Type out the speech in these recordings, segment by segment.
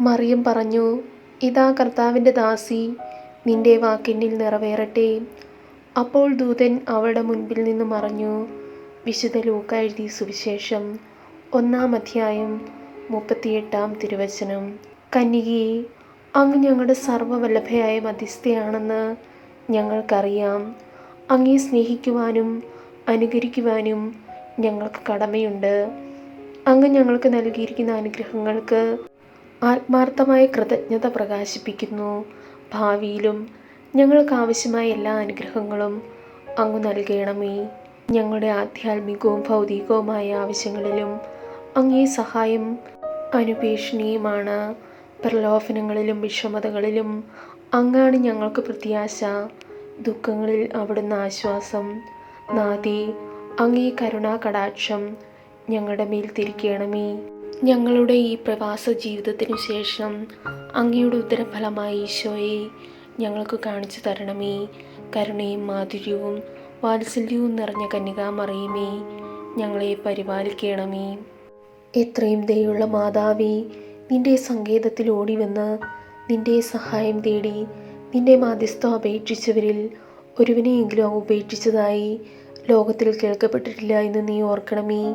മറിയം പറഞ്ഞു ഇതാ കർത്താവിന്റെ ദാസി നിന്റെ വാക്കിനിൽ നിറവേറട്ടെ. അപ്പോൾ ദൂതൻ അവളുടെ മുൻപിൽ നിന്ന് മറഞ്ഞു. വിശുദ്ധ ലൂക്ക എഴുതി സുവിശേഷം ഒന്നാം അധ്യായം മുപ്പത്തിയെട്ടാം തിരുവചനം. കന്യകയെ അങ്ങ് ഞങ്ങളുടെ സർവവല്ലഭയായ മധ്യസ്ഥയാണെന്ന് ഞങ്ങൾക്കറിയാം. അങ്ങേ സ്നേഹിക്കുവാനും അനുകരിക്കുവാനും ഞങ്ങൾക്ക് കടമയുണ്ട്. അങ്ങ് ഞങ്ങൾക്ക് നൽകിയിരിക്കുന്ന അനുഗ്രഹങ്ങൾക്ക് ആത്മാർത്ഥമായ കൃതജ്ഞത പ്രകാശിപ്പിക്കുന്നു. ഭാവിയിലും ഞങ്ങൾക്ക് ആവശ്യമായ എല്ലാ അനുഗ്രഹങ്ങളും അങ്ങ് നൽകണമേ. ഞങ്ങളുടെ ആധ്യാത്മികവും ഭൗതികവുമായ ആവശ്യങ്ങളിലും അങ്ങേ സഹായം അനുപേക്ഷണീയമാണ്. പ്രലോഭനങ്ങളിലും വിഷമതകളിലും അങ്ങാണ് ഞങ്ങൾക്ക് പ്രത്യാശ. ദുഃഖങ്ങളിൽ അവിടുന്ന് ആശ്വാസം. നാദി അങ്ങേ കരുണാ കടാക്ഷം ഞങ്ങളുടെ മേൽ തിരിക്കണമേ. ഞങ്ങളുടെ ഈ പ്രവാസ ജീവിതത്തിനു ശേഷം അങ്ങയുടെ ഉത്തരഫലമായി ഈശോയെ ഞങ്ങൾക്ക് കാണിച്ചു തരണമേ. കരുണയും മാധുര്യവും വാത്സല്യവും നിറഞ്ഞ കന്യകാമറിയുമേ ഞങ്ങളെ പരിപാലിക്കണമേ. എത്രയും ദയുള്ള മാതാവേ നിന്റെ സങ്കേതത്തിൽ ഓടിവന്ന് നിന്റെ സഹായം തേടി നിന്റെ മാധ്യസ്ഥം അപേക്ഷിച്ചവരിൽ ഒരുവനെയെങ്കിലും അങ്ങ് ഉപേക്ഷിച്ചതായി ലോകത്തിൽ കേൾക്കപ്പെട്ടിട്ടില്ല എന്ന് നീ ഓർക്കണമേ.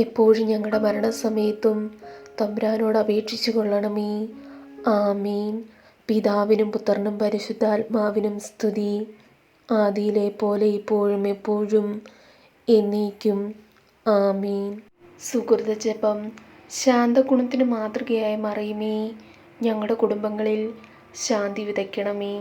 എപ്പോഴും ഞങ്ങളുടെ മരണസമയത്തും തമ്പുരാനോട് അപേക്ഷിച്ചു കൊള്ളണമേ. ആമീൻ. പിതാവിനും പുത്രനും പരിശുദ്ധാത്മാവിനും സ്തുതി. ആദിയിലെ പോലെ ഇപ്പോഴും എപ്പോഴും എന്നേക്കും. ആമീൻ. സുഹൃത ജപം. ശാന്തഗുണത്തിന് മാതൃകയായി മറിയുമേ. ഞങ്ങളുടെ കുടുംബങ്ങളിൽ ശാന്തി വിതയ്ക്കണമേ.